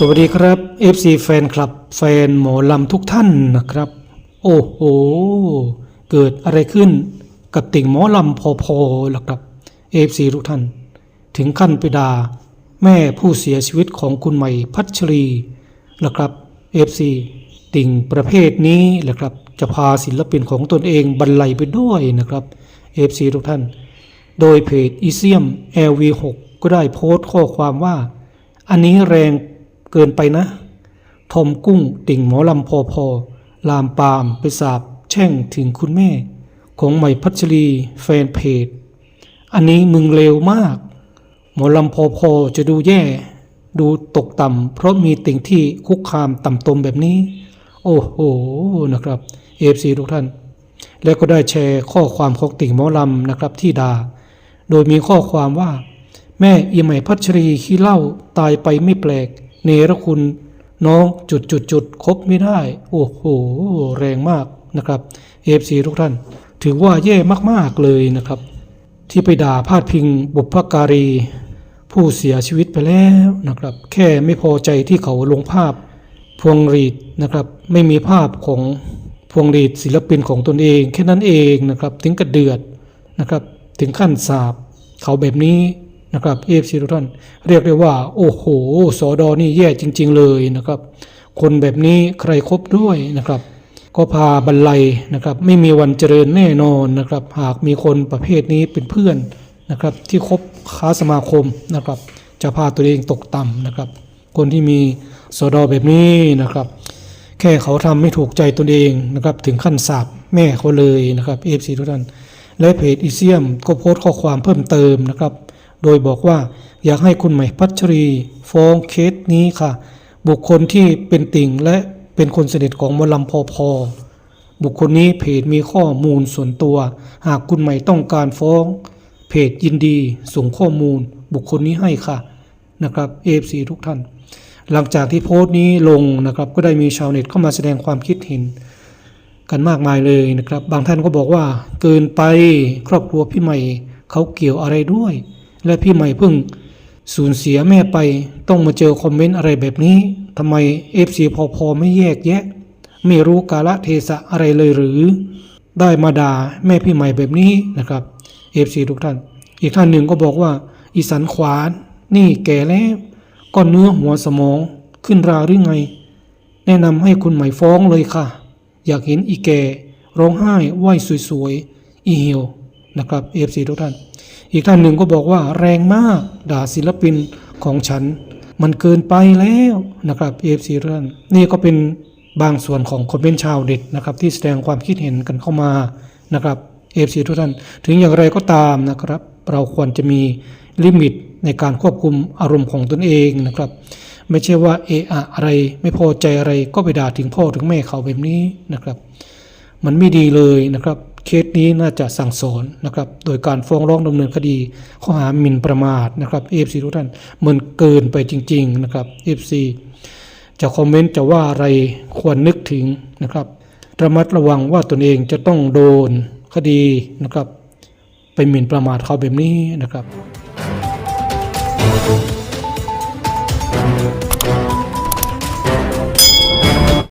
สวัสดีครับ FC แฟนคลับ แฟนหมอลำทุกท่านนะครับ โอ้โห เกิดอะไรขึ้นกับติ่งหมอลำพอพอล่ะครับ FC ทุกท่าน ถึงขั้นไปด่าแม่ผู้เสียชีวิตของคุณใหม่พัชรีล่ะครับ FC ติ่งประเภทนี้แหละครับ จะพาศิลปินของตนเองบรรลัยไปด้วยนะครับ FC ทุกท่าน โดยเพจอีเซียม LV6 ก็ได้โพสต์ข้อความว่า อันนี้แรง เกินไปนะ ทอมกุ้งติ่งหมอลำพอพอลามปามไปสาบแช่งถึงคุณแม่ ของใหม่พัชรีแฟนเพจ อันนี้มึงเลวมาก หมอลำพอพอจะดูแย่ ดูตกต่ำเพราะมีติ่งที่คุกคามต่ำตมแบบนี้ โอ้โหนะครับเอฟซีทุกท่าน แล้วก็ได้แชร์ข้อความของติ่งหมอลำนะครับที่ด่าโดยมีข้อความว่า แม่อีใหม่พัชรีขี้เล้าตายไปไม่แปลก เนรคุณน้องจุดจุดจุดคบไม่ได้ โอ้โห แรงมากนะครับเอฟซีทุกท่าน ถือว่าแย่มากๆเลยนะครับ ที่ไปด่าพาดพิงบุพการี ผู้เสียชีวิตไปแล้วนะครับ แค่ไม่พอใจที่เขาลงภาพพวงรีดนะครับ ไม่มีภาพของพวงรีดศิลปินของตนเอง แค่นั้นเองนะครับ ถึงกระเดือดนะครับ ถึงขั้นสาบเขาแบบนี้ นะครับเอฟซีทุกท่านเรียกได้ว่า โอ้โหสอดอนี่แย่จริง ๆ เลยนะครับ คนแบบนี้ใครครบด้วยนะครับ ก็พาบรรลัยนะครับ ไม่มีวันเจริญแน่นอนนะครับ หากมีคนประเภทนี้เป็นเพื่อนนะครับ ที่คบค้าสมาคมนะครับ จะพาตัวเองตกต่ำนะครับ คนที่มีสอดอแบบนี้นะครับ แค่เขาทำไม่ถูกใจตนเองนะครับ ถึงขั้นสาบแม่เขาเลยนะครับเอฟซีทุกท่านและเพจอีเซียมก็โพสต์ข้อความเพิ่มเติมนะครับ โดยบอกว่าอยากให้คุณใหม่พัชรี ฟ้องเคสนี้ค่ะ บุคคลที่เป็นติ่งและเป็นคนสนิทของมลำพอพอบุคคลนี้เพจมีข้อมูลส่วนตัว หากคุณใหม่ต้องการฟ้อง เพจยินดีส่งข้อมูล บุคคลนี้ให้ค่ะนะครับเอฟซีทุกท่าน หลังจากที่โพสต์นี้ลงนะครับก็ได้มีชาวเน็ตเข้ามาแสดงความคิดเห็น กันมากมายเลยนะครับ บางท่านก็บอกว่าเกินไปครอบครัวพี่ใหม่เขาเกี่ยวอะไรด้วย และพี่ใหม่เพิ่งสูญเสียแม่ไป ต้องมาเจอคอมเมนต์อะไรแบบนี้ทำไมเอฟซีพอพอไม่แยกแยะ ไม่รู้กาละเทศะอะไรเลยหรือ ได้มาด่าแม่พี่ใหม่แบบนี้นะครับเอฟซีทุกท่าน อีกท่านหนึ่งก็บอกว่า อีสันขวานนี่แก่แล้วก้อนเนื้อหัวสมองขึ้นราหรือไง แนะนำให้คุณใหม่ฟ้องเลยค่ะ อยากเห็นอีแกร้องไห้ไหวสวยๆ อีเหี่ยว นะครับเอฟซีทุกท่าน อีกท่านหนึ่งก็บอกว่าแรงมากด่าศิลปินของฉัน มันเกินไปแล้วนะครับเอฟซีทุกท่านนี่ก็เป็นบางส่วนของคอมเมนต์ชาวเด็ดนะครับที่แสดงความคิดเห็นกันเข้ามานะครับเอฟซีทุกท่าน ถึงอย่างไรก็ตามนะครับ เราควรจะมีลิมิตในการควบคุมอารมณ์ของตนเองนะครับ ไม่ใช่ว่าเอะอะอะไรไม่พอใจอะไรก็ไปด่าถึงพ่อถึงแม่เขาแบบนี้นะครับ มันไม่ดีเลยนะครับ เคสนี้น่าจะสั่งสอนนะครับ โดยการฟ้องร้องดำเนินคดีข้อหาหมิ่นประมาทนะครับเอฟซีทุกท่านมันเกินไปจริง ๆ นะครับเอฟซีจะคอมเมนต์จะว่าอะไรควรนึกถึงนะครับ ระมัดระวังว่าตนเองจะต้องโดนคดีนะครับ ไปหมิ่นประมาทเขาแบบนี้นะครับ